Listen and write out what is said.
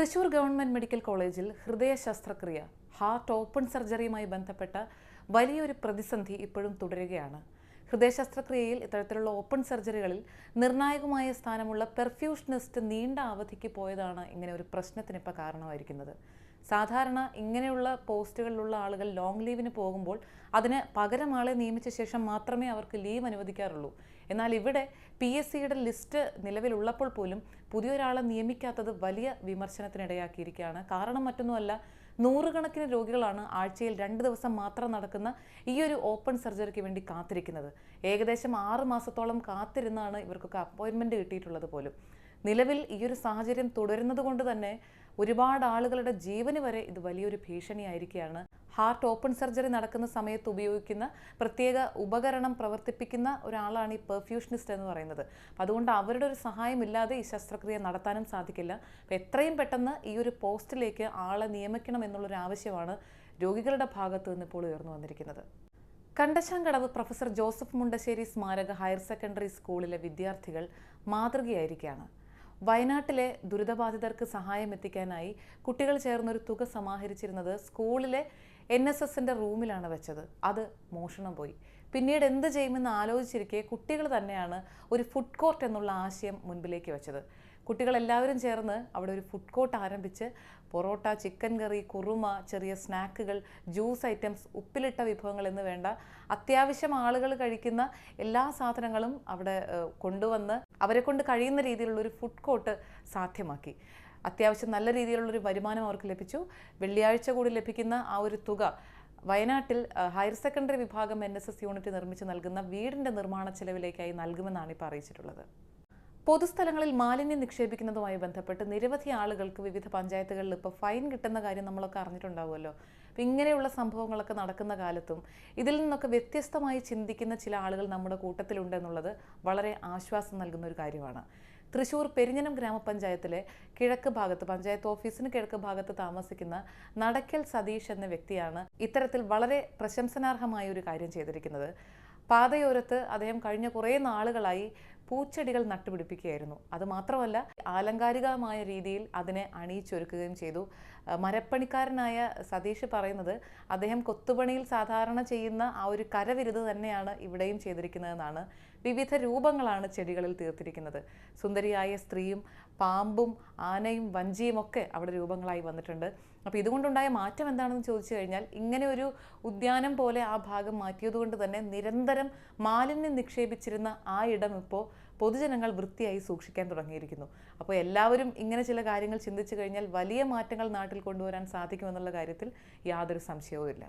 Thrissur government medical കോളേജിൽ ഹൃദയ ശസ്ത്രക്രിയ ഹാർട്ട് ഓപ്പൺ സർജറിയുമായി ബന്ധപ്പെട്ട വലിയൊരു പ്രതിസന്ധി ഇപ്പോഴും തുടരുകയാണ്. ഹൃദയ ശസ്ത്രക്രിയയിൽ ഇത്തരത്തിലുള്ള ഓപ്പൺ സർജറികളിൽ നിർണായകമായ സ്ഥാനമുള്ള പെർഫ്യൂഷനിസ്റ്റ് നീണ്ട അവധിക്ക് പോയതാണ് ഇങ്ങനെ ഒരു പ്രശ്നത്തിന് ഇപ്പോൾ കാരണമായിരിക്കുന്നത്. സാധാരണ ഇങ്ങനെയുള്ള പോസ്റ്റുകളിലുള്ള ആളുകൾ ലോങ് ലീവിന് പോകുമ്പോൾ അതിന് പകരം ആളെ നിയമിച്ച ശേഷം മാത്രമേ അവർക്ക് ലീവ് അനുവദിക്കാറുള്ളൂ. എന്നാൽ ഇവിടെ പി എസ് സിയുടെ ലിസ്റ്റ് നിലവിലുള്ളപ്പോൾ പോലും പുതിയൊരാളെ നിയമിക്കാത്തത് വലിയ വിമർശനത്തിനിടയാക്കിയിരിക്കുകയാണ്. കാരണം മറ്റൊന്നുമല്ല നൂറുകണക്കിന് രോഗികളാണ് ആഴ്ചയിൽ രണ്ട് ദിവസം മാത്രം നടക്കുന്ന ഈ ഒരു ഓപ്പൺ സർജറിക്ക് വേണ്ടി കാത്തിരിക്കുന്നത്. ഏകദേശം ആറ് മാസത്തോളം കാത്തിരുന്നാണ് ഇവർക്കൊക്കെ അപ്പോയിൻമെന്റ് കിട്ടിയിട്ടുള്ളത് പോലും. നിലവിൽ ഈ ഒരു സാഹചര്യം തുടരുന്നത് കൊണ്ട് തന്നെ ഒരുപാട് ആളുകളുടെ ജീവന് വരെ ഇത് വലിയൊരു ഭീഷണിയായിരിക്കുകയാണ്. ഹാർട്ട് ഓപ്പൺ സർജറി നടക്കുന്ന സമയത്ത് ഉപയോഗിക്കുന്ന പ്രത്യേക ഉപകരണം പ്രവർത്തിപ്പിക്കുന്ന ഒരാളാണ് ഈ പെർഫ്യൂഷനിസ്റ്റ് എന്ന് പറയുന്നത്. അപ്പം അതുകൊണ്ട് അവരുടെ ഒരു സഹായമില്ലാതെ ഈ ശസ്ത്രക്രിയ നടത്താനും സാധിക്കില്ല. അപ്പം എത്രയും പെട്ടെന്ന് ഈ ഒരു പോസ്റ്റിലേക്ക് ആളെ നിയമിക്കണം എന്നുള്ളൊരു ആവശ്യമാണ് രോഗികളുടെ ഭാഗത്ത് നിന്ന് ഇപ്പോൾ ഉയർന്നു വന്നിരിക്കുന്നത്. കണ്ടശാങ്കടവ് പ്രൊഫസർ ജോസഫ് മുണ്ടശ്ശേരി സ്മാരക ഹയർ സെക്കൻഡറി സ്കൂളിലെ വിദ്യാർത്ഥികൾ മാതൃകയായിരിക്കുകയാണ്. വയനാട്ടിലെ ദുരിതബാധിതർക്ക് സഹായം എത്തിക്കാനായി കുട്ടികൾ ചേർന്നൊരു തുക സമാഹരിച്ചിരുന്നത് സ്കൂളിലെ എൻ എസ് എസിന്റെ റൂമിലാണ് വെച്ചത്. അത് മോഷണം പോയി. പിന്നീട് എന്ത് ചെയ്യുമെന്ന് ആലോചിച്ചിരിക്കെ കുട്ടികൾ തന്നെയാണ് ഒരു ഫുഡ് കോർട്ട് എന്നുള്ള ആശയം മുൻപിലേക്ക് വെച്ചത്. കുട്ടികളെല്ലാവരും ചേർന്ന് അവിടെ ഒരു ഫുഡ് കോർട്ട് ആരംഭിച്ച് പൊറോട്ട ചിക്കൻ കറി കുറുമ ചെറിയ സ്നാക്കുകൾ ജ്യൂസ് ഐറ്റംസ് ഉപ്പിലിട്ട വിഭവങ്ങൾ എന്ന് വേണ്ട അത്യാവശ്യം ആളുകൾ കഴിക്കുന്ന എല്ലാ സാധനങ്ങളും അവിടെ കൊണ്ടുവന്ന് അവരെ കൊണ്ട് കഴിയുന്ന രീതിയിലുള്ള ഒരു ഫുഡ് കോർട്ട് സാധ്യമാക്കി. അത്യാവശ്യം നല്ല രീതിയിലുള്ളൊരു വരുമാനം അവർക്ക് ലഭിച്ചു. വെള്ളിയാഴ്ച കൂടി ലഭിക്കുന്ന ആ ഒരു തുക വയനാട്ടിൽ ഹയർ സെക്കൻഡറി വിഭാഗം എൻ എസ് എസ് യൂണിറ്റ് നിർമ്മിച്ച് നൽകുന്ന വീടിന്റെ നിർമ്മാണ ചെലവിലേക്കായി നൽകുമെന്നാണ് ഇപ്പോൾ അറിയിച്ചിട്ടുള്ളത്. പൊതുസ്ഥലങ്ങളിൽ മാലിന്യം നിക്ഷേപിക്കുന്നതുമായി ബന്ധപ്പെട്ട് നിരവധി ആളുകൾക്ക് വിവിധ പഞ്ചായത്തുകളിൽ ഇപ്പോൾ ഫൈൻ കിട്ടുന്ന കാര്യം നമ്മളൊക്കെ അറിഞ്ഞിട്ടുണ്ടാവുമല്ലോ. അപ്പം ഇങ്ങനെയുള്ള സംഭവങ്ങളൊക്കെ നടക്കുന്ന കാലത്തും ഇതിൽ നിന്നൊക്കെ വ്യത്യസ്തമായി ചിന്തിക്കുന്ന ചില ആളുകൾ നമ്മുടെ കൂട്ടത്തിലുണ്ട് എന്നുള്ളത് വളരെ ആശ്വാസം നൽകുന്ന ഒരു കാര്യമാണ്. തൃശൂർ പെരിഞ്ഞനം ഗ്രാമപഞ്ചായത്തിലെ കിഴക്ക് ഭാഗത്ത് പഞ്ചായത്ത് ഓഫീസിന് കിഴക്ക് ഭാഗത്ത് താമസിക്കുന്ന നടക്കൽ സതീഷ് എന്ന വ്യക്തിയാണ് ഇത്തരത്തിൽ വളരെ പ്രശംസനാർഹമായ ഒരു കാര്യം ചെയ്തിരിക്കുന്നത്. പാതയോരത്ത് അദ്ദേഹം കഴിഞ്ഞ കുറേ നാളുകളായി പൂച്ചെടികൾ നട്ടുപിടിപ്പിക്കുകയായിരുന്നു. അതുമാത്രമല്ല ആലങ്കാരികമായ രീതിയിൽ അതിനെ അണിയിച്ചൊരുക്കുകയും ചെയ്തു. മരപ്പണിക്കാരനായ സതീഷ് പറയുന്നത് അദ്ദേഹം കൊത്തുപണിയിൽ സാധാരണ ചെയ്യുന്ന ആ ഒരു കരവിരുത് തന്നെയാണ് ഇവിടെയും ചെയ്തിരിക്കുന്നതെന്നാണ്. വിവിധ രൂപങ്ങളാണ് ചെടികളിൽ തീർത്തിരിക്കുന്നത്. സുന്ദരിയായ സ്ത്രീയും പാമ്പും ആനയും വഞ്ചിയും ഒക്കെ അവിടെ രൂപങ്ങളായി വന്നിട്ടുണ്ട്. അപ്പോൾ ഇതുകൊണ്ടുണ്ടായ മാറ്റം എന്താണെന്ന് ചോദിച്ചു കഴിഞ്ഞാൽ ഇങ്ങനെ ഒരു ഉദ്യാനം പോലെ ആ ഭാഗം മാറ്റിയതുകൊണ്ട് തന്നെ നിരന്തരം മാലിന്യം നിക്ഷേപിച്ചിരുന്ന ആ ഇടം ഇപ്പോൾ പൊതുജനങ്ങൾ വൃത്തിയായി സൂക്ഷിക്കാൻ തുടങ്ങിയിരിക്കുന്നു. അപ്പോൾ എല്ലാവരും ഇങ്ങനെ ചില കാര്യങ്ങൾ ചിന്തിച്ചു കഴിഞ്ഞാൽ വലിയ മാറ്റങ്ങൾ നാട്ടിൽ കൊണ്ടുവരാൻ സാധിക്കുമെന്നുള്ള കാര്യത്തിൽ യാതൊരു സംശയവുമില്ല.